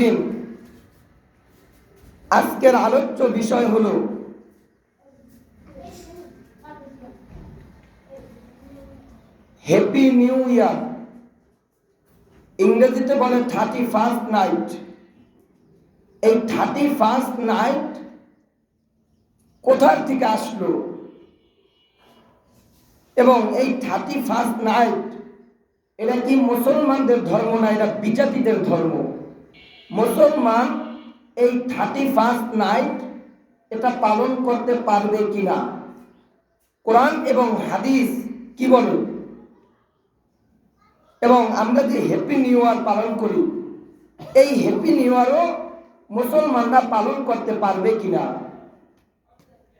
হাজিরিন আজকের আলোচ্য বিষয় হলো হ্যাপি নিউ ইয়ার ইংরেজিতে বলে থার্টি ফার্স্ট নাইট এই থার্টি ফার্স্ট নাইট কোথার থেকে আসলো? এবং এই থার্টি ফার্স্ট নাইট এটা কি মুসলমানদের ধর্ম না এটা বিজাতিদের ধর্ম? মুসলমান এই থার্টি ফার্স্ট নাইট এটা পালন করতে পারবে কিনা? কোরআন এবং হাদিস কি বলে? এবং আমরা যে হ্যাপি নিউ ইয়ার পালন করি, এই হ্যাপি নিউ ইয়ারও মুসলমানরা পালন করতে পারবে কিনা?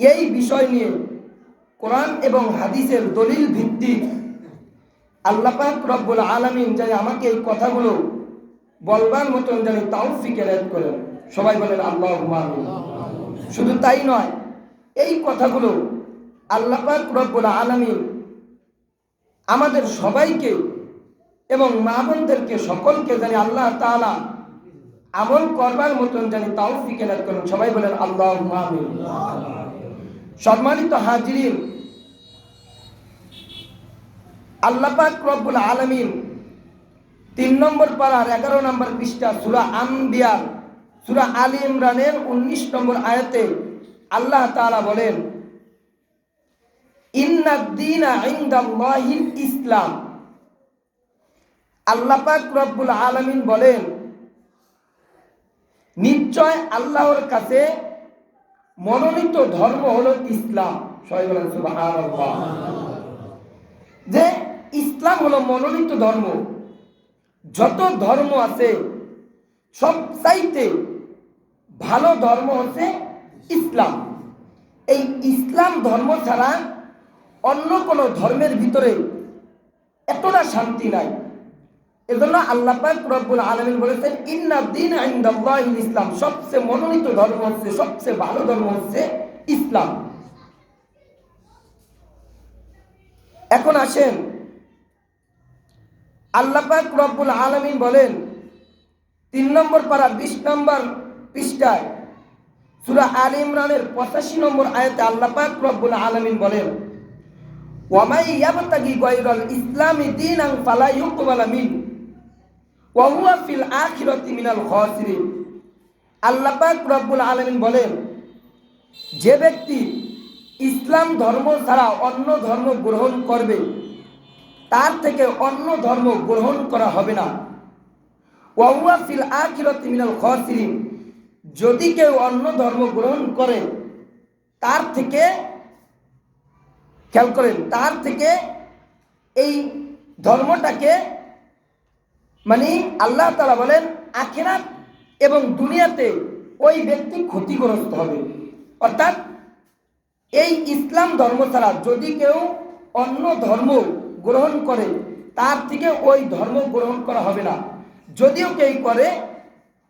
এই বিষয় নিয়ে কোরআন এবং হাদিসের দলিল ভিত্তিক আল্লাপাক রব্বুল আলমিন যাই আমাকে এই কথাগুলো বলবার মতন জানি তাওফিক এরাত করেন। সবাই বলেন আল্লাহ শুধু তাই নয়, এই কথাগুলো আল্লাপাক রব্বুল আলমিন আমাদের সবাইকে এবং মা বোনদেরকে সকলকে জানি আল্লাহ তাআলা আমল করবার মতন জানি তাওফিক এরাত করেন। সবাই বলেন আল্লাহ সম্মানিত হাজিরিন আল্লাপাক রব্বুল আলমিন তিন নম্বর পাড়ার এগারো নম্বর পৃষ্ঠা, সুরা আম্বিয়ার সুরা আলী ইমরানের উনিশ নম্বর আয়াতে আল্লাহ তালা বলেন ইসলাম। আল্লাপাক রব্বুল আলমিন বলেন, নিশ্চয় আল্লাহর কাছে মনোনীত ধর্ম হলো ইসলাম। যে ইসলাম হলো মনোনীত ধর্ম যত ধর্ম আছে, সব চাইতে ভালো ধর্ম হচ্ছে ইসলাম। এই ইসলাম ধর্ম ছাড়া অন্য কোনো ধর্মের ভিতরে এতটা শান্তি নাই। এজন্য আল্লাহ রব্বুল আলামিন বলেছেন, ইন্না দিন ইসলাম। সবচেয়ে মনোনীত ধর্ম হচ্ছে, সবচেয়ে ভালো ধর্ম হচ্ছে ইসলাম। এখন আসেন আল্লাহ পাক রব্বুল আলামিন বলেন, তিন নম্বর পারা বিশ নম্বর পৃষ্ঠায়, সুরা আল ইমরানের পঁচাশি নম্বর আয়াতে আল্লাহ পাক রব্বুল আলামিন বলেন ইসলামি দীনান ফালা আলামিন বলেন, যে ব্যক্তি ইসলাম ধর্ম ছাড়া অন্য ধর্ম গ্রহণ করবে তার থেকে অন্য ধর্ম গ্রহণ করা হবে না। ওয়াহুয়া ফিল মিনাল খাসিরিন। যদি কেউ অন্য ধর্ম গ্রহণ করে, তার থেকে, খেয়াল করেন, তার থেকে এই ধর্মটাকে মানে আল্লাহ তালা বলেন, আখেরাত এবং দুনিয়াতে ওই ব্যক্তি ক্ষতিগ্রস্ত হবে। অর্থাৎ এই ইসলাম ধর্ম ছাড়া যদি কেউ অন্য ধর্ম গ্রহণ করে, তার থেকে ওই ধর্ম গ্রহণ করা হবে না। যদিও কেউ করে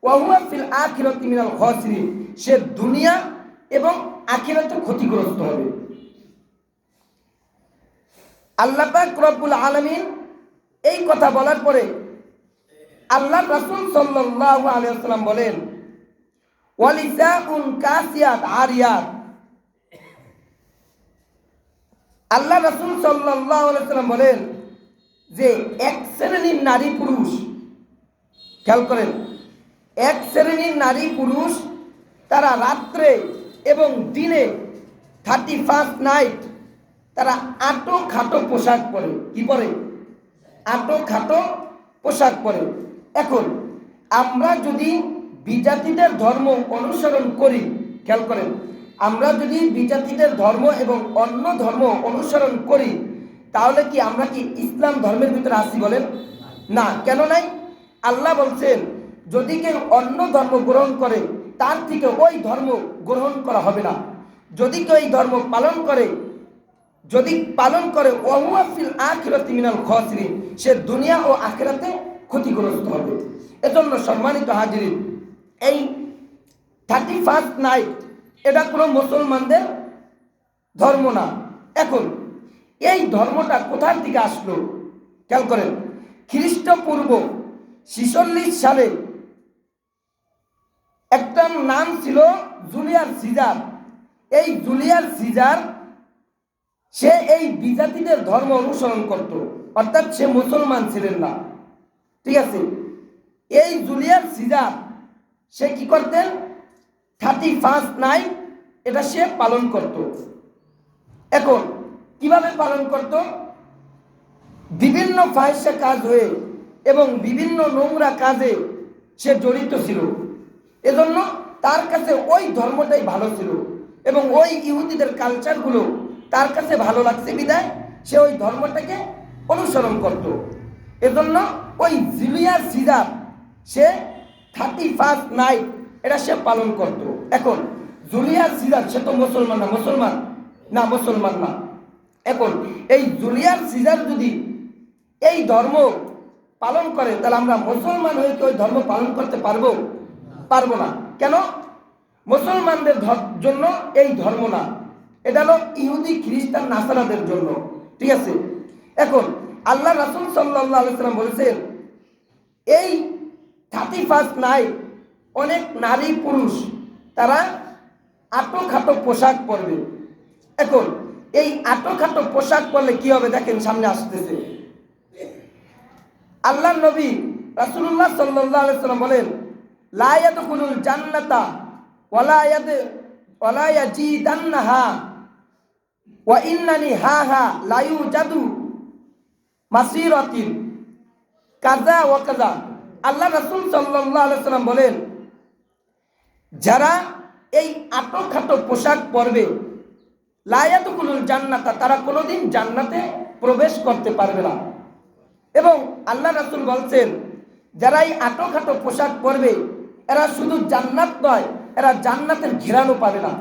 ওয়াহুয়া আখিরাতি মিনাল খাসিরিন, সে দুনিয়া এবং আখিরাতে ক্ষতিগ্রস্ত হবে। আল্লাহ পাক রব্বুল আলামিন এই কথা বলার পরে আল্লাহ রাসূল আলাইহি ওয়াসাল্লাম বলেন, ওয়ালিসাউন কাসিয়াত আরিয়াত। আল্লাহ রাসূল সাল্লাল্লাহু আলাইহি ওয়াসাল্লাম বলেন যে এক শ্রেণির নারী পুরুষ, খেয়াল করেন, এক শ্রেণির নারী পুরুষ তারা রাত্রে এবং দিনে থার্টি ফার্স্ট নাইট তারা আটো খাটো পোশাক পরে। কি পরে? আটো খাটো পোশাক পরে। এখন আমরা যদি বিজাতিদের ধর্ম অনুসরণ করি, খেয়াল করেন আমরা যদি বিজাতিদের ধর্ম এবং অন্য ধর্ম অনুসরণ করি, তাহলে কি আমরা কি ইসলাম ধর্মের ভিতরে আসি বলেন? না, কেন নাই? আল্লাহ বলছেন, যদি কেউ অন্য ধর্ম গ্রহণ করে, তার থেকে ওই ধর্ম গ্রহণ করা হবে না। যদি কেউ এই ধর্ম পালন করে, যদি পালন করে ওয়াহুয়াফিল আখিরাতি মিনাল খসরিন, সে দুনিয়া ও আখিরাতে ক্ষতিগ্রস্ত হবে। এজন্য সম্মানিত হাজিরিন, এই থার্টি ফার্স্ট নাইট এটা কোনো মুসলমানদের ধর্ম না। এখন, এই ধর্মটা কোথার দিকে আসলো? খেয়াল করেন, খ্রিস্টপূর্ব ছিচল্লিশ সালে একটা নাম ছিল জুলিয়ার সিজার। এই জুলিয়ার সিজার, সে এই বিজাতিদের ধর্ম অনুসরণ করত, অর্থাৎ সে মুসলমান ছিলেন না। ঠিক আছে? এই জুলিয়ার সিজার, সে কি করতেন? থার্টি ফার্স্ট নাইট এটা সে পালন করত। এখন, কীভাবে পালন করত? বিভিন্ন ফাহিসা কাজ হয়ে এবং বিভিন্ন নোংরা কাজে সে জড়িত ছিল। এজন্য তার কাছে ওই ধর্মটাই ভালো ছিল এবং ওই ইহুদিদের কালচারগুলো তার কাছে ভালো লাগছে বিদায়। সে ওই ধর্মটাকে অনুসরণ করত। এজন্য ওই জিলিয়ার সিজার সে থার্টি ফার্স্ট নাইট এটা সে পালন করত। এখন জুলিয়ার সিজার সে তো মুসলমান না মুসলমান? না মুসলমান না। এখন এই জুলিয়ার সিজার যদি এই ধর্ম পালন করে, তাহলে আমরা মুসলমান হয়ে কি ওই ধর্ম পালন করতে পারব? পারব না। কেন? মুসলমানদের জন্য এই ধর্ম না। এটা হলো ইহুদি, খ্রিস্টান, নাসারাদের জন্য। ঠিক আছে? এখন আল্লাহ রাসুল সাল্লাহ আলাইসাল্লাম বলেছেন, এই থার্টি ফার্স্ট নাইট অনেক নারী পুরুষ তারা আটো পোশাক পরবে। এখন, এই আটো পোশাক পরলে কি হবে দেখেন, সামনে আসতেছে। আল্লাহ নবী রাসূলুল্লাহ সাল্লাল্লাহু আলাইহি সাল্লাম বলেন, লা ইয়াদখুলুল জান্নাতা ওয়ালা ইয়াদ ওয়ালা ইয়াজিদান্নাহা ওয়া ইন্নানি হা হা লা ইউজাদু মাসিরাতিন। কাজা ওয়া কাজা আল্লাহ রাসূল সাল্লাল্লাহু আলাইহি সাল্লাম বলেন যারা এই আটো খাটো পোশাক পরবে লায়াতুকুলুল জান্নাতা, তারা কোনোদিন জান্নাতে প্রবেশ করতে পারবে না। এবং আল্লাহ রাসুল বলছেন, যারা এই আটো খাটো পোশাক পরবে, এরা শুধু জান্নাত নয়, এরা জান্নাতের ঘেরানো পাবে না।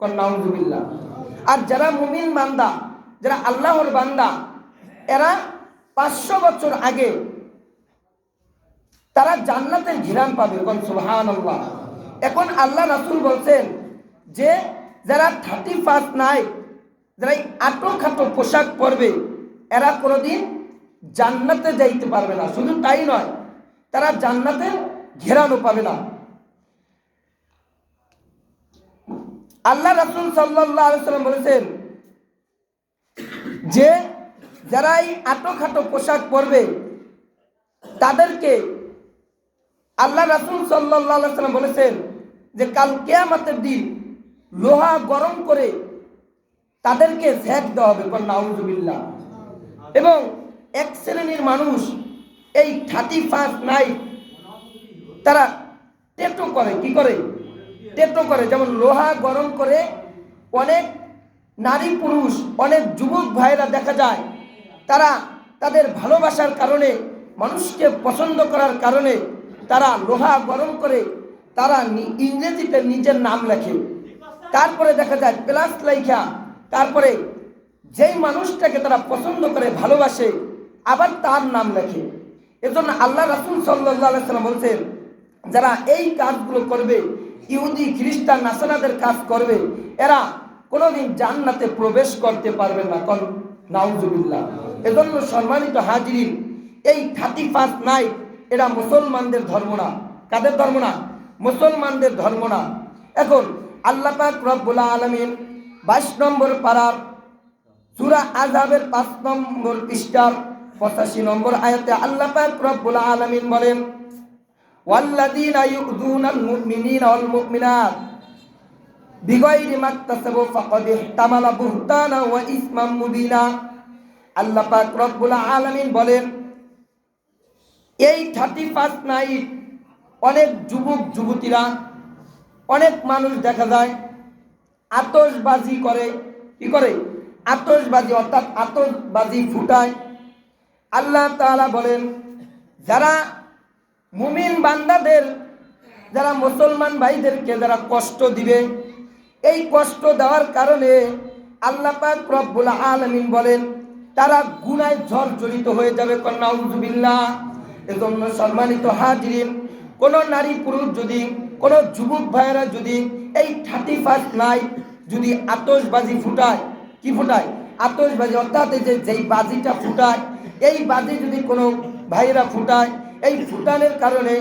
কন্যাউজুবিল্লাহ আর যারা মুমিন বান্দা, যারা আল্লাহর বান্দা, এরা পাঁচশো বছর আগে তারা জান্নাতের ঘিরান পাবে। সুবহান এখন আল্লাহ রাসুল বলছেন যে যারা থার্টি ফার্স্ট নাই যারা আটো খাটো পোশাক পরবে, এরা কোনোদিন জান্নাতে যাইতে পারবে না। শুধু তাই নয়, তারা জান্নাতের ঘেরানো পাবে না। আল্লাহ রাসুল সাল্লাহ সাল্লাম বলেছেন যে যারা এই আটো খাটো পোশাক পরবে, তাদেরকে আল্লাহ রাসুল সাল্লাহ সাল্লাম বলেছেন যে কাল কেয়ামাতের দিন লোহা গরম করে তাদেরকে ঝ্যাক দেওয়া হবে নাউজুবিল্লাহ। এবং এক শ্রেণির মানুষ এই থার্টি ফার্স্ট নাইট তারা টেটো করে, কি করে? টেটো করে, যেমন লোহা গরম করে অনেক নারী পুরুষ, অনেক যুবক ভাইরা দেখা যায়, তারা তাদের ভালোবাসার কারণে, মানুষকে পছন্দ করার কারণে তারা লোহা গরম করে তারা ইংরেজিতে নিজের নাম লেখে। তারপরে দেখা যায় প্লাস লেখা। তারপরে যেই মানুষটাকে তারা পছন্দ করে, ভালোবাসে, আবার তার নাম লেখে। এজন্য আল্লাহ রাসুল সাল্লাম বলছেন, যারা এই কাজগুলো করবে, ইহুদি, খ্রিস্টান নাসানাদের কাজ করবে, এরা কোনোদিন জান্নাতে প্রবেশ করতে পারবে না। কন নাউজুবিল্লাহ। এজন্য সম্মানিত হাজিরিন, এই থার্টি ফার্স্ট নাইট এটা মুসলমানদের ধর্ম না। কাদের ধর্ম না? মুসলমানদের ধর্ম না। এখন আল্লাহ পাক রব্বুল আলমিন বাইশ নম্বর পাড়ার সুরা আজাবের পাঁচ নম্বর পৃষ্ঠার পঁচাশি নম্বর আয়াতে আল্লাহ রব্বুল আলামিন বলেন, ওয়াল্লাযীনা ইউযুনাল মুমিনিনা ওয়াল মুমিনাত বিগাইরি মাকতাসাবু ফাকাদ ইহতামালা বুহতানা ওয়া ইসমান মুবিনা। আল্লাহ পাক রব্বুল আলামিন বলেন, এই থার্টি ফার্স্ট নাইট অনেক যুবক, যুবতীরা, অনেক মানুষ দেখা যায়, আতশবাজি করে। কি করে? আতশবাজি, অর্থাৎ আতশবাজি ফুটায়। আল্লাহ তাআলা বলেন, যারা মুমিন বান্দাদের, যারা মুসলমান ভাইদেরকে যারা কষ্ট দিবে, এই কষ্ট দেওয়ার কারণে আল্লাহ পাক রব্বুল আলামিন বলেন, তারা গুনায় ঝড় জড়িত হয়ে যাবে। কন্যাউজুবিল্লাহ এজন্য সম্মানিত হাজিরিন কোন নারী পুরুষ যদি, কোন যুবক ভাইয়েরা যদি এই থার্টি ফার্স্ট নাইট যদি আতসবাজি ফুটায়, কি ফুটায়? আতসবাজি অর্থাৎ যে, যেই বাজিটা ফুটায়, এই বাজি যদি কোনো ভাইয়েরা ফুটায়, এই ফুটানের কারণে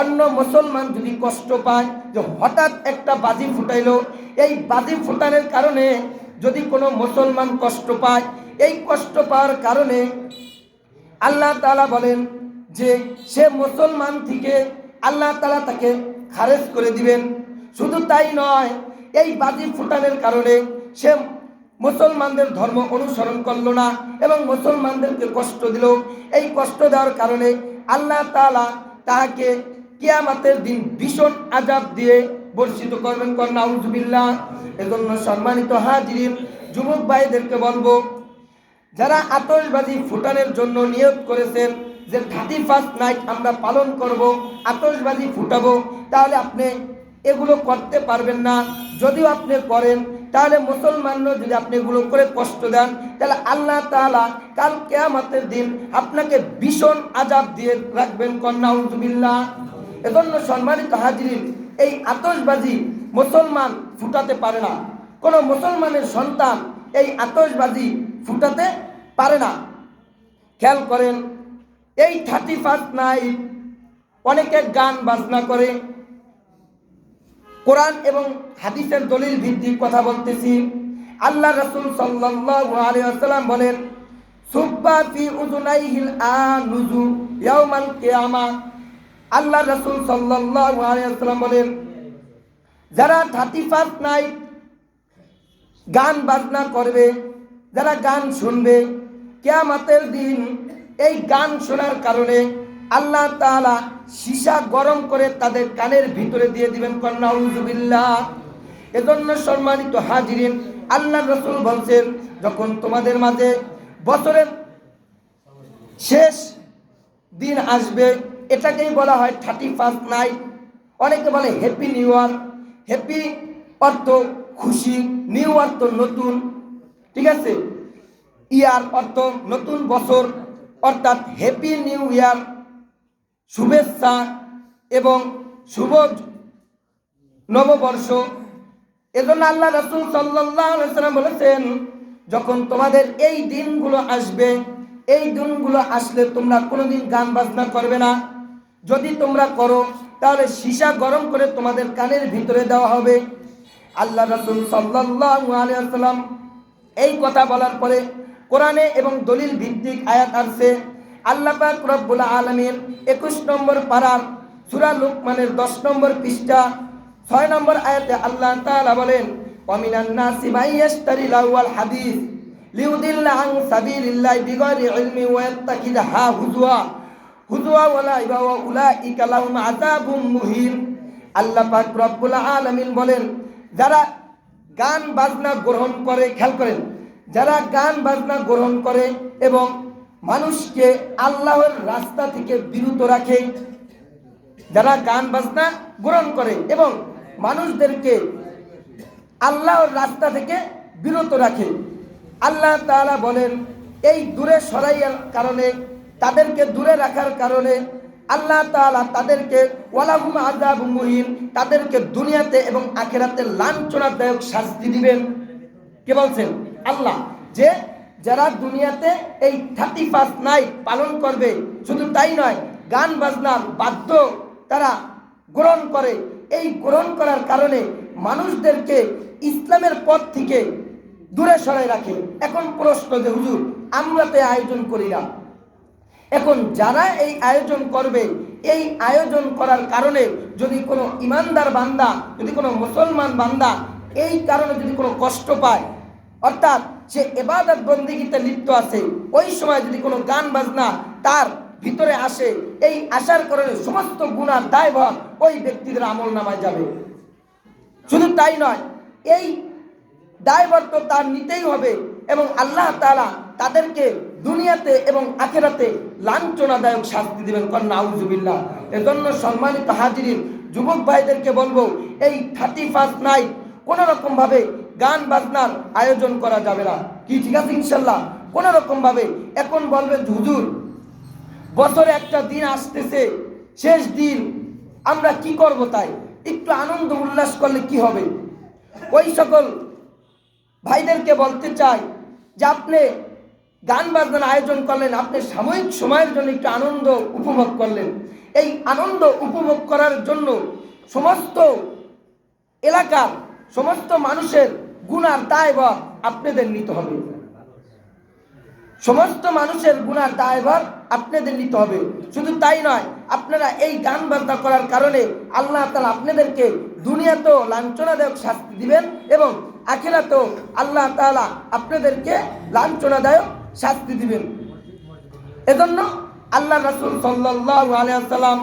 অন্য মুসলমান যদি কষ্ট পায়, যে হঠাৎ একটা বাজি ফুটাইলো, এই বাজি ফুটানোর কারণে যদি কোনো মুসলমান কষ্ট পায়, এই কষ্ট পাওয়ার কারণে আল্লাহ তালা বলেন যে, সে মুসলমান থেকে আল্লাহ তালা তাকে খারেজ করে দিবেন। শুধু তাই নয়, এই বাজি ফুটানোর কারণে সে মুসলমানদের ধর্ম অনুসরণ করল না এবং মুসলমানদেরকে কষ্ট দিল। এই কষ্ট দেওয়ার কারণে আল্লাহ তালা তাহাকে কিয়ামাতের দিন ভীষণ আজাব দিয়ে বর্ষিত করবেন। কন্যা উজবিল্লাহ এজন্য সম্মানিত হাজিরিন, যুবক ভাইদেরকে বলব, যারা আতশবাজি ফুটানোর জন্য নিয়োগ করেছেন যে থার্টি ফার্স্ট নাইট আমরা পালন করব, আতশবাজি ফুটাবো, তাহলে আপনি এগুলো করতে পারবেন না। যদিও আপনি করেন, তাহলে মুসলমানরা যদি আপনি এগুলো করে কষ্ট দেন, তাহলে আল্লাহ তাআলা কাল কেয়ামাতের দিন আপনাকে ভীষণ আজাব দিয়ে রাখবেন কন্যা উজবিল্লাহ এজন্য সম্মানিত হাজিরিন, এই আতশবাজি মুসলমান ফুটাতে পারে না। কোনো মুসলমানের সন্তান এই আতশবাজি ফুটাতে পারে না। খেয়াল করেন এই থার্টি ফার্স্ট নাইট অনেকে গান বাজনা করে। কোরআন এবং হাদিসের দলিল ভিত্তিক কথা বলতেছি। আল্লাহ রসুল সাল্লাল্লাহু আলাইহি ওয়াসাল্লাম বলেন, সুব্বা ফি উযুনাইহিল আনুজু ইয়াউমাল কিয়ামা। আল্লাহ রসুল সাল্লাল্লাহু আলাইহি ওয়াসাল্লাম বলেন, যারা থার্টি ফার্স্ট নাইট গান বাজনা করবে, যারা গান শুনবে, কেয়ামাতের দিন এই গান শোনার কারণে আল্লাহ তাআলা সীসা গরম করে তাদের কানের ভিতরে দিয়ে দিবেন কন্যা উজুবিল্লাহ এজন্য সম্মানিত হাজিরিন আল্লাহ রসুল বলছেন, যখন তোমাদের মাঝে বছরের শেষ দিন আসবে, এটাকেই বলা হয় থার্টি ফার্স্ট নাইট। অনেকে বলে হ্যাপি নিউ ইয়ার, হ্যাপি অর্থ খুশি, নিউ অর্থ নতুন, ঠিক আছে? ইয়ার অর্থ নতুন বছর অর্থাৎ হ্যাপি নিউ ইয়ার শুভেচ্ছা এবং শুভ নববর্ষ। এজন্য আল্লাহ রসুল সাল্লাম বলেছেন, যখন তোমাদের এই দিনগুলো আসবে, এই দিনগুলো আসলে তোমরা কোনোদিন গান বাজনা করবে না। যদি তোমরা করো, তাহলে সীসা গরম করে তোমাদের কানের ভিতরে দেওয়া হবে। আল্লাহ রসুল সাল্লাম এই কথা বলার পরে কোরআনে এবং দলিল ভিত্তিক আয়াত আসছে আল্লাহ পাক আলমীর একুশ নম্বর পাড়ার সুরা লুকমানের দশ নম্বর পৃষ্ঠা, ছয় নম্বর আয়াতে আল্লাহ তাআলা বলেন ওয়ামিনান নাসি ইয়াত্তাখিযহা হুজুয়া হুজুয়া ওয়ালা মুহিন বলেন, যারা গান বাজনা গ্রহণ করে, খেয়াল করেন যারা গান বাজনা গ্রহণ করে এবং মানুষকে আল্লাহর রাস্তা থেকে বিরত রাখে, যারা গান বাজনা গ্রহণ করে এবং মানুষদেরকে আল্লাহর রাস্তা থেকে বিরত রাখে। আল্লাহ তাআলা বলেন, এই দূরে সরাইয়ার কারণে, তাদেরকে দূরে রাখার কারণে আল্লাহ তাআলা তাদেরকে ওয়ালাহুম আযাব মুহিন, তাদেরকে দুনিয়াতে এবং আখেরাতে লাঞ্ছনাদায়ক শাস্তি দিবেন। কে বলছেন? আল্লাহ, যে যারা দুনিয়াতে এই থার্টি ফার্স্ট নাইট পালন করবে, শুধু তাই নয়, গান বাজনার বাদ্য তারা গ্রহণ করে। এই গ্রহণ করার কারণে মানুষদেরকে ইসলামের পথ থেকে দূরে সরাই রাখে। এখন প্রশ্ন যে, হুজুর, আমরা তো আয়োজন করি না। এখন যারা এই আয়োজন করবে, এই আয়োজন করার কারণে যদি কোনো ইমানদার বান্দা, যদি কোনো মুসলমান বান্দা এই কারণে যদি কোনো কষ্ট পায় অর্থাৎ সে এবাদত বন্দিগিতে লিপ্ত আছে, ওই সময় যদি কোনো গান বাজনা তার ভিতরে আসে, এই আসার কারণে সমস্ত গুণার দায়ভার ওই ব্যক্তিদের আমল নামায় যাবে। শুধু তাই নয়, এই দায়ভার তো তার নিতেই হবে এবং আল্লাহ তাআলা তাদেরকে দুনিয়াতে এবং আখেরাতে লাঞ্ছনাদায়ক শাস্তি দিবেন। কন্যা আউজুবিল্লাহ এজন্য সম্মানিত হাজিরিন, যুবক ভাইদেরকে বলব, এই থার্টি ফার্স্ট নাইট কোনো রকম ভাবে গান বাজনার আয়োজন করা যাবে না। কি, ঠিক আছে, ইনশাল্লাহ? কোনো রকম ভাবে এখন বলবেন হুজুর, বছরে একটা দিন আসতেছে, শেষ দিন, আমরা কি করব তাই? একটু আনন্দ উল্লাস করলে কি হবে? ওই সকল ভাইদেরকে বলতে চাই যে আপনি গান বাজনার আয়োজন করলেন, আপনি সাময়িক সময়ের জন্য একটু আনন্দ উপভোগ করলেন। এই আনন্দ উপভোগ করার জন্য সমস্ত এলাকার, সমস্ত মানুষের গুণার দায়ভার আপনাদের নিতে হবে। সমস্ত মানুষের গুণার দায়ভার আপনাদের নিতে হবে। শুধু তাই নয়, আপনারা এই গান বাজনা করার কারণে আল্লাহ তালা আপনাদেরকে দুনিয়াতেও লাঞ্ছনাদায়ক শাস্তি দিবেন এবং আখেরাতেও আল্লাহ তালা আপনাদেরকে লাঞ্ছনাদায়ক শাস্তি দিবেন। এজন্য আল্লাহ রাসুল সাল্লাহ আলিয়াল্লাম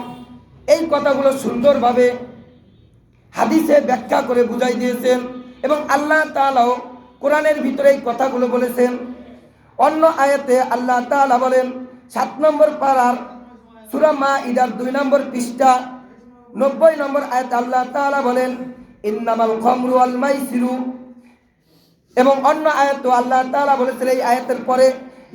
এই কথাগুলো সুন্দরভাবে হাদিসে ব্যাখ্যা করে বুঝাই দিয়েছেন। এবং আল্লাহ তাআলাও কোরআনের ভিতরে এই কথাগুলো বলেছেন। অন্য আয়াতে আল্লাহ তাআলা বলেন, সাত নম্বর পাড়ার সুরা মা ইদার দুই নম্বর পৃষ্ঠা, নব্বই নম্বর আয়াতে আল্লাহ তাআলা বলেন, ইন্নামাল খমরু আল মাইসিরু। এবং অন্য আয়াত আল্লাহ তাআলা বলেছেন, এই আয়াতের পরে,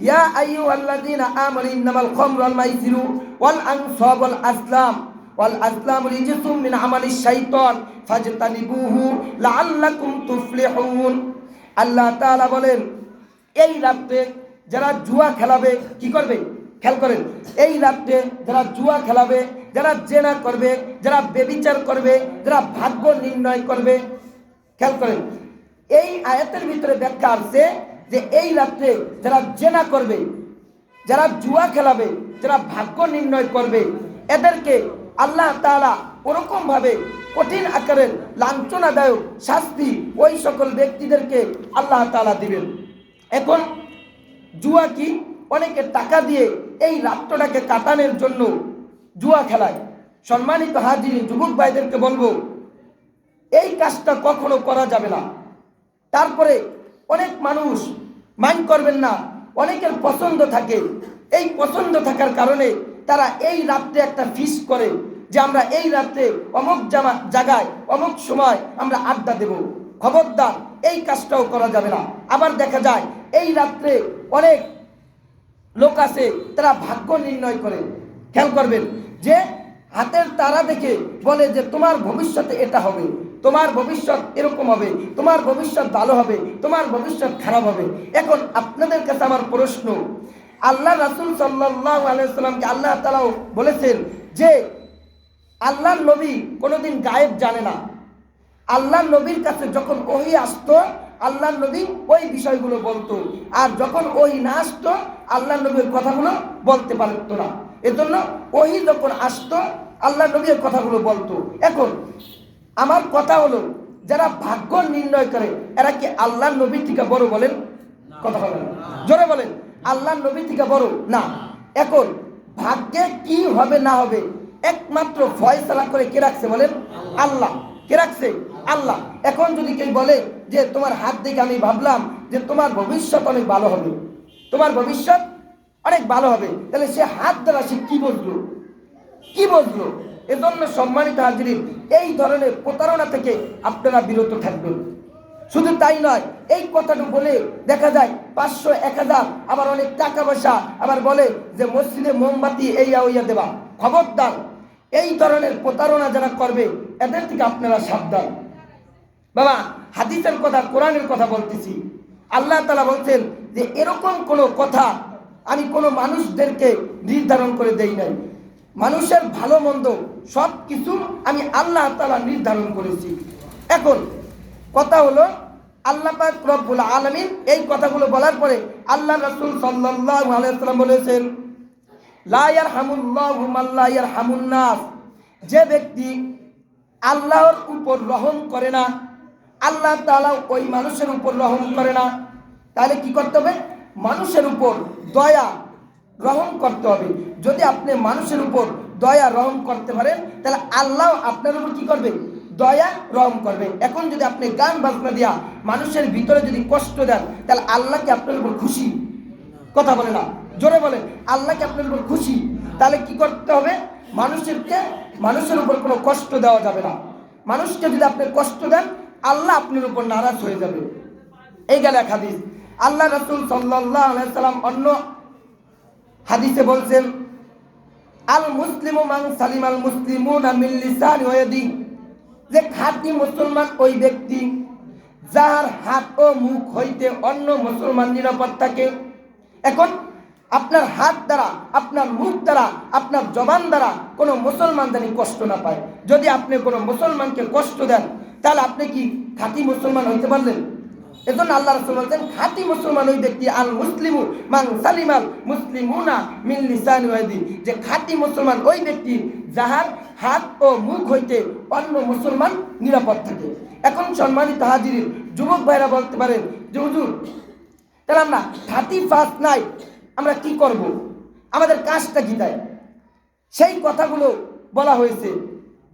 ইয়া আইয়ুহাল্লাযীনা আমানু ইন্নামাল খামরু ওয়াল মাইসিরু ওয়াল আনসাব ওয়াল আসলাম। ওয়াল আসলাম রিজসুম মিন আমালিশ শাইতান ফাজতানিবুহু লাআল্লাকুম তুফলিহুন। আল্লাহ তাআলা বলেন, এই রাত্রে যারা জুয়া খেলাবে, কি করবে? খেয়াল করেন, এই রাত্রে যারা জুয়া খেলাবে, যারা জেনা করবে, যারা বেবিচার করবে, যারা ভাগ্য নির্ণয় করবে, খেয়াল করেন, এই আয়াতের ভিতরে ব্যাখ্যা আসছে যে এই রাত্রে যারা জেনা করবে, যারা জুয়া খেলাবে, যারা ভাগ্য নির্ণয় করবে, এদেরকে আল্লাহ তাআলা ওরকম ভাবে কঠিন আকারের লাঞ্ছনাদায়ক শাস্তি ওই সকল ব্যক্তিদেরকে আল্লাহ তালা দিবেন। এখন জুয়া কি? অনেকে টাকা দিয়ে এই রাত্রটাকে কাটানোর জন্য জুয়া খেলায়। সম্মানিত হাজির যুবক ভাইদেরকে বলব, এই কাজটা কখনো করা যাবে না। তারপরে অনেক মানুষ মাইন্ড করবেন না, অনেকের পছন্দ থাকে। এই পছন্দ থাকার কারণে তারা এই রাত্রে একটা ফিস করে যে আমরা এই রাত্রে অমুক জামা জায়গায় অমুক সময় আমরা আড্ডা দেব। খবরদার, এই কাজটাও করা যাবে না। আবার দেখা যায়, এই রাত্রে অনেক লোক আছে, তারা ভাগ্য নির্ণয় করে। খেয়াল করবেন যে হাতের তারা দেখে বলে যে তোমার ভবিষ্যতে এটা হবে, তোমার ভবিষ্যৎ এরকম হবে, তোমার ভবিষ্যৎ ভালো হবে, তোমার ভবিষ্যৎ খারাপ হবে। এখন আপনাদের কাছে আমার প্রশ্ন আল্লাহ রাসুল সাল্লাহ আল্লাহ তালাও বলেছেন যে আল্লাহ নবী কোনোদিন গায়েব জানে না। আল্লাহ নবীর কাছে যখন ওহি আসতো আল্লাহ নবী ওই বিষয়গুলো বলতো। আর যখন ওহি না আসতো আল্লাহ নবীর কথাগুলো বলতে পারতো না। এজন্য ওহি যখন আসতো আল্লাহ নবীর কথাগুলো বলতো। এখন আমার কথা হলো, যারা ভাগ্য নির্ণয় করে, এরা কি আল্লাহ নবীর থেকে বড় বলেন? কথা বলেন। জোরে বলেন। আল্লাহ নবী থেকে বড়। না, এখন ভাগ্যে কি হবে, না হবে, একমাত্র ফয়সালা করে কে রাখছে বলেন? আল্লাহ। কে রাখছে? আল্লাহ। এখন যদি কেউ বলে যে তোমার হাত দেখে আমি ভাবলাম যে তোমার ভবিষ্যৎ অনেক ভালো হবে, তোমার ভবিষ্যৎ অনেক ভালো হবে, তাহলে সে হাত দ্বারা সে কি বুঝলো? কি বুঝলো? এজন্য সম্মানিত হাজিরিন, এই ধরনের প্রতারণা থেকে আপনারা বিরত থাকবেন। শুধু তাই নয়, এই কথাটা বলে দেখা যায় পাঁচশো এক হাজার আবার অনেক টাকা পয়সা আবার বলে যে মসজিদে মোমবাতি এই ওইয়া দেবা। খবরদার, এই ধরনের প্রতারণা যারা করবে, এদের থেকে আপনারা সাবধান। বাবা, হাদিসের কথা, কোরআনের কথা বলতেছি। আল্লাহ তালা বলছেন যে এরকম কোনো কথা আমি কোনো মানুষদেরকে নির্ধারণ করে দেই নাই। মানুষের ভালো মন্দ সব কিছু আমি আল্লাহ তালা নির্ধারণ করেছি। এখন কথা হলো আল্লাহ পাক রব্বুল আলমিন এই কথাগুলো বলার পরে আল্লাহ রসুল সাল্লাহ আলাইসাল্লাম বলেছেন লায়ার হামুল্লাহ মাল্লায়ার হামুন্নাস যে ব্যক্তি আল্লাহর উপর রহম করে না, আল্লাহ তাআলা ওই মানুষের উপর রহম করে না, তাহলে কি করতে হবে? মানুষের উপর দয়া রহম করতে হবে। যদি আপনি মানুষের উপর দয়া রহম করতে পারেন, তাহলে আল্লাহ আপনার উপর কি করবে? দয়া রহম করবে এখন যদি আপনি গান বাজনা দিয়া মানুষের ভিতরে যদি কষ্ট দেন, তাহলে আল্লাহ কি আপনার উপর খুশি? কথা বলে না। জোরে বলেন, আল্লাহ কি আপনার উপর খুশি? তাহলে কি করতে হবে? মানুষেরকে, মানুষের উপর কোনো কষ্ট দেওয়া যাবে না। মানুষকে যদি আপনি কষ্ট দেন, আল্লাহ আপনার উপর নারাজ হয়ে যাবে। এই গেল এক হাদিস। আল্লাহ রসুল সাল্লাহ সাল্লাম অন্য হাদিসে বলছেন আল মুসলিম মান সালিম আল মুসলিমুন মিন লিসান ওয়াদি যে খাঁটি মুসলমান ওই ব্যক্তি, যার হাত ও মুখ হইতে অন্য মুসলমান নিরাপদ থাকে। এখন আপনার হাত দ্বারা, আপনার মুখ দ্বারা, আপনার জবান দ্বারা কোনো মুসলমান জানি কষ্ট না পায়। যদি আপনি কোনো মুসলমানকে কষ্ট দেন, তাহলে আপনি কি খাঁটি মুসলমান হইতে পারলেন? এজন্য আল্লাহ রসুল বলছেন, খাঁটি মুসলমান ওই ব্যক্তি, আল মুসলিমু মান সালিমাল মুসলিমুনা মিন লিসানি ওয়াইদি যে খাতি মুসলমান ওই ব্যক্তি, যাহার হাত ও মুখ হইতে অন্য মুসলমান নিরাপদ থাকে। এখন সম্মানিত হাজির যুবক ভাইরা বলতে পারেন যে, হুজুর, তাহলে আমরা থার্টি ফার্স্ট নাইট আমরা কি করব? আমাদের কাজটা কি দেয় সেই কথাগুলো বলা হয়েছে।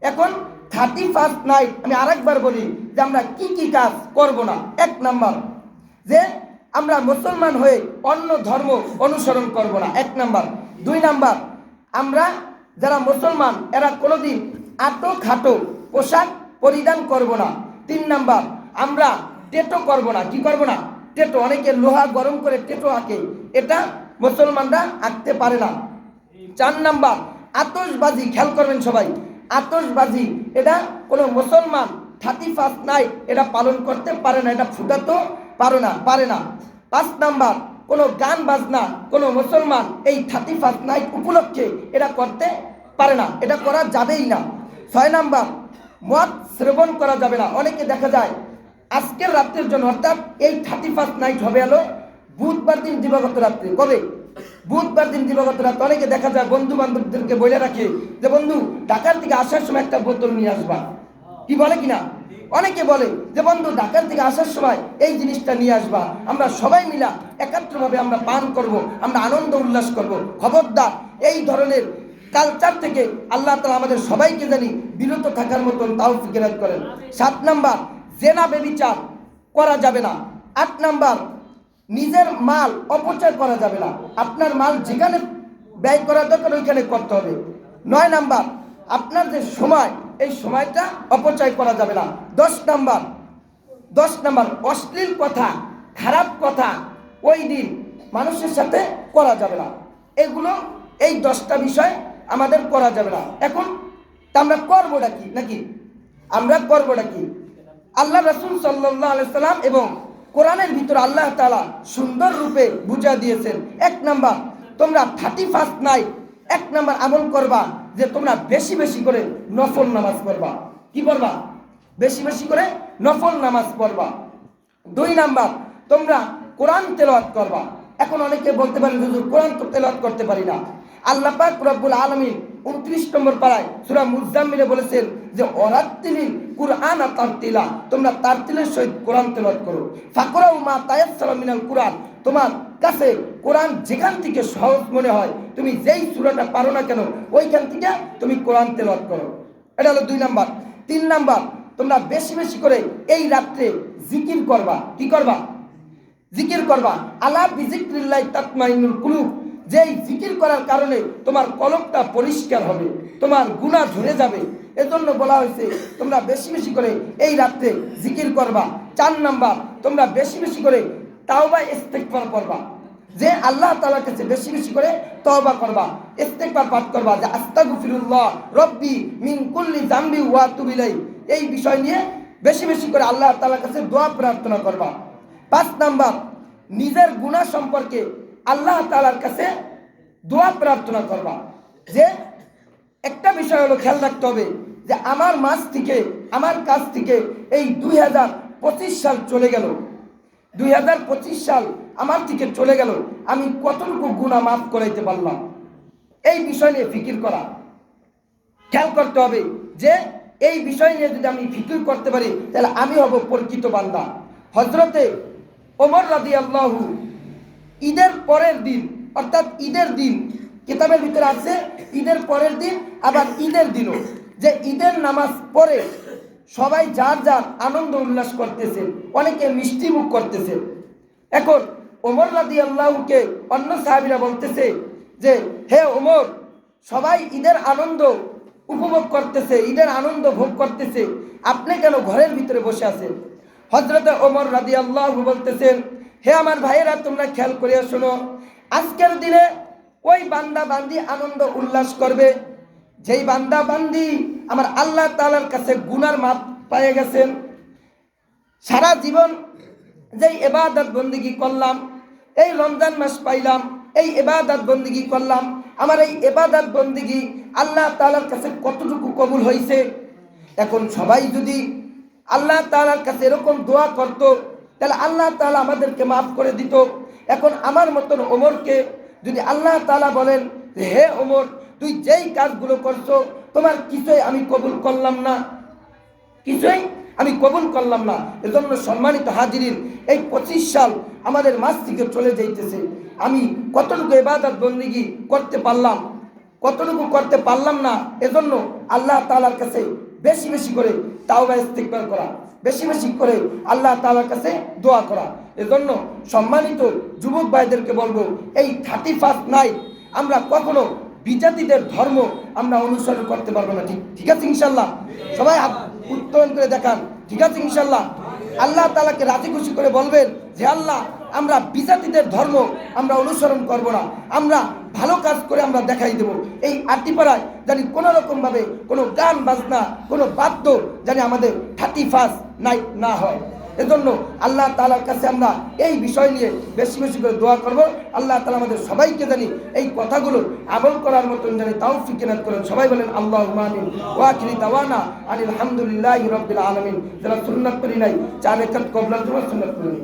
এখন থার্টি ফার্স্ট নাইট আমি আরেকবার বলি যে আমরা কি কি কাজ করব না। এক নাম্বার, যে আমরা মুসলমান হয়ে অন্য ধর্ম অনুসরণ করব না। এক নাম্বার। দুই নাম্বার, আমরা যারা মুসলমান, এরা কোনোদিন আটো খাটো পোশাক পরিধান করব না। তিন নাম্বার, আমরা টেটো করব না। কি করব না? টেটো, অনেকে লোহা গরম করে টেটো আঁকে। এটা মুসলমানরা আঁকতে পারে না। চার নাম্বার, আতশবাজি, খেয়াল করবেন সবাই। আতশবাজি, এটা কোনো মুসলমান থার্টি ফার্স্ট নাইট এটা পালন করতে পারে না, এটা ফুটাতো পারে না পারে না। পাঁচ নাম্বার, কোনো গান বাজনা, কোনো মুসলমান এই থার্টি ফার্স্ট নাইট উপলক্ষে এটা করতে পারে না, এটা করা যাবেই না। ছয় নাম্বার, মদ শ্রবণ করা যাবে না, অনেকে দেখা যায় আজকের রাত্রের জন্য অর্থাৎ এই থার্টি ফার্স্ট নাইট হবে আলো বুধবার দিন দিবাগত রাত্রে। কবে? বুধবার দিন দিবাগত রাত্রে অনেকে দেখা যায় বন্ধু বান্ধবদেরকে বলে রাখে যে, বন্ধু, ঢাকার থেকে আসার সময় একটা বোতল নিয়ে আসবা। কি বলে কিনা? অনেকে বলে যে, বন্ধু, ঢাকার থেকে আসার সময় এই জিনিসটা নিয়ে আসবা। আমরা সবাই মিলা একাত্রভাবে আমরা পান করব, আমরা আনন্দ উল্লাস করব। খবরদার, এই ধরনের কালচার থেকে আল্লাহ তালা আমাদের সবাইকে জানি বিরত থাকার মতন তাও ফিকেরাত করেন। সাত নাম্বার, জেনা বেবিচার করা যাবে না। আট নাম্বার নিজের মাল অপচয় করা যাবে না। আপনার মাল যেখানে ব্যয় করা দরকার, ওইখানে করতে হবে। নয় নাম্বার, আপনার যে সময়, এই সময়টা অপচয় করা যাবে না। দশ নাম্বার দশ নাম্বার, অশ্লীল কথা, খারাপ কথা, ওই দিন মানুষের সাথে করা যাবে না। এগুলো, এই দশটা বিষয় আমাদের করা যাবে না। এখন তা আমরা করবোটা কি, নাকি? আমরা করবোটা কি? আল্লাহ রসুল সাল্লাহ সাল্লাম এবং কোরআনের ভিতর আল্লাহ তালা সুন্দর রূপে বুঝা দিয়েছেন। এক নাম্বার, তোমরা থার্টি ফার্স্ট নাই এক নাম্বার আমল করবা যে তোমরা বেশি বেশি করে নফল নামাজ পড়বা। কি করবা বেশি বেশি করে নফল নামাজ পড়বা। দুই নাম্বার, তোমরা কোরআন তেলাওয়াত করবা। এখন অনেকে বলতে পারেন, হুজুর, কোরআন তো তেলাওয়াত করতে পারি না। আল্লাহ পাক রব্বুল আলামিন উনত্রিশ নম্বর পাড়ায় সূরা মুজাম্মিলে বলেছেন যে অরাত্তিলিল কুরআন আর তারতিলা, তোমরা তারতিলের সহিত কোরআন তেলাওয়াত করো। ফাকরাউ মা তায়াসসারা মিনাল কুরআন, তোমার কাছে কোরআন যেখান থেকে সহজ মনে হয়, তুমি যেই সূরাটা পারো না কেন, ওইখান থেকে তুমি কোরআন তেলাওয়াত করো। এটা হলো দুই নাম্বার। তিন নাম্বার, তোমরা বেশি বেশি করে এই রাত্রে জিকির করবা। কি করবা? জিকির করবা। আলা বিজিক্রিল্লাহ তাতমাইনুল কুলুব যেই জিকির করার কারণে তোমার কলমটা পরিষ্কার হবে, তোমার গুণা ঝরে যাবে। এজন্য বলা হয়েছে, তোমরা বেশি বেশি করে এই রাত্রে জিকির করবা। চার নাম্বার, তোমরা বেশি বেশি করে তাওবা ইস্তেকবার করবা। যে আল্লাহ তাআলার কাছে বেশি বেশি করে তওবা করবা ইস্তেকবার পাঠ করবা যে, আস্তাগফিরুল্লাহ রব্বি মিন কুল্লি জামবি ওয়া আতুবু ইলাই এই বিষয় নিয়ে বেশি বেশি করে আল্লাহ তাআলার কাছে দোয়া প্রার্থনা করবা। পাঁচ নাম্বার, নিজের গুনাহ সম্পর্কে আল্লাহ তালার কাছে দোয়া প্রার্থনা করবা। যে একটা বিষয় হলো খেয়াল রাখতে হবে যে আমার মাছ থেকে, আমার কাছ থেকে এই দুই হাজার পঁচিশ সাল চলে গেল। দুই হাজার পঁচিশ সাল আমার থেকে চলে গেল। আমি কতটুকু গুণা মাফ করাইতে পারলাম? এই বিষয় নিয়ে ফিকির করা। খেয়াল করতে হবে যে এই বিষয় নিয়ে যদি আমি ফিকির করতে পারি, তাহলে আমি হব পরিচিত বান্দা। হজরতে ওমর রাদি আল্লাহু ঈদের পরের দিন, অর্থাৎ ঈদের দিন, কিতাবের ভিতরে আছে, ঈদের পরের দিন, আবার ঈদের দিনও। যে ঈদের নামাজ পরে সবাই যার যার আনন্দ উল্লাস করতেছে অনেকে মিষ্টি মুখ করতেছে এখন ওমর রাদি আল্লাহকে অন্য সাহাবিরা বলতেছে যে, হে ওমর, সবাই ঈদের আনন্দ উপভোগ করতেছে, ঈদের আনন্দ ভোগ করতেছে। আপনি কেন ঘরের ভিতরে বসে আছেন? হজরতে ওমর রাদি আল্লাহ বলতেছেন হে আমার ভাইয়েরা, তোমরা খেয়াল করিয়া শোনো, আজকের দিনে ওই বান্দা বান্দি আনন্দ উল্লাস করবে। যেই বান্দা বান্দি আমার আল্লাহ তালার কাছে গুনার মাপ পেয়ে গেছেন, সারা জীবন যেই এবাদত বন্দিগি করলাম, এই রমজান মাস পাইলাম, এই এবাদত বন্দিগি করলাম, আমার এই এবাদত বন্দিগি আল্লাহ তালার কাছে কতটুকু কবুল হয়েছে এখন সবাই যদি আল্লাহ তালার কাছে এরকম দোয়া করত তাহলে আল্লাহ তালা আমাদেরকে মাফ করে দিত। এখন আমার মতন ওমরকে যদি আল্লাহ তালা বলেন হে ওমর, তুই যেই কাজগুলো করছ, তোমার কিছুই আমি কবুল করলাম না। কিছুই আমি কবুল করলাম না। এজন্য সম্মানিত হাজিরিন, এই পঁচিশ সাল আমাদের মাস থেকে চলে যাইতেছে। আমি কতটুকু এবাদত বন্দিগি করতে পারলাম, কতটুকু করতে পারলাম না, এজন্য আল্লাহ তাআলার কাছে বেশি বেশি করে তাওবা ইস্তিগফার করা। বেশি বেশি করে আল্লাহ তালার কাছে দোয়া করা। এজন্য সম্মানিত যুবক ভাইদেরকে বলব, এই থার্টি ফার্স্ট নাইট আমরা কখনো বিজাতিদের ধর্ম আমরা অনুসরণ করতে পারব না। ঠিক ঠিক আছে ইনশাল্লাহ সবাই উত্তরণ করে দেখান। ঠিক আছে ইনশাল্লাহ আল্লাহ তালাকে রাজি খুশি করে বলবেন যে, আল্লাহ আমরা বিজাতিদের ধর্ম আমরা অনুসরণ করব না। আমরা ভালো কাজ করে আমরা দেখাই দেব। এই আটিপাড়ায় জানি কোনো রকমভাবে কোনো গান, বাজনা, কোনো বাদ্য জানি আমাদের থার্টি ফার্স্ট নাইট না হয়। এজন্য আল্লাহ তালার কাছে আমরা এই বিষয় নিয়ে বেশি বেশি করে দোয়া করব। আল্লাহ তালা আমাদের সবাইকে জানি এই কথাগুলো আমল করার মতন জানি তাও ফিকিনাত করেন। সবাই বলেন আল্লাহ মামিন ওয়াকিরি দাওয়ানা আনিল আলহামদুলিল্লাহ রব্বিল আলমিন। যারা সুন্নাত করি নাই, চার একাত কবলার জন্য সুন্নাত করি নাই।